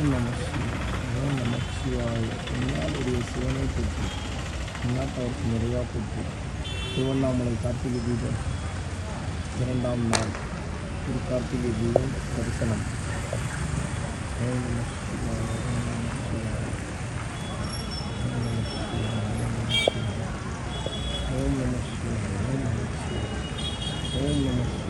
ஓம் நம ஓம் நமச்சிவாய் உடைய சிவனை பற்றி உண்ணாட்டவருக்கு நிறையா பற்றி திருவண்ணாமலை கார்த்திகை தீபம் இரண்டாம் நாள் திரு கார்த்திகை தீபம் தரிசனம் ஓம் நமச்சிவாய் ஓம் நமச்சிவாய் ஓம் நமச்சிவாய் ஓம் நமச்சிவாய்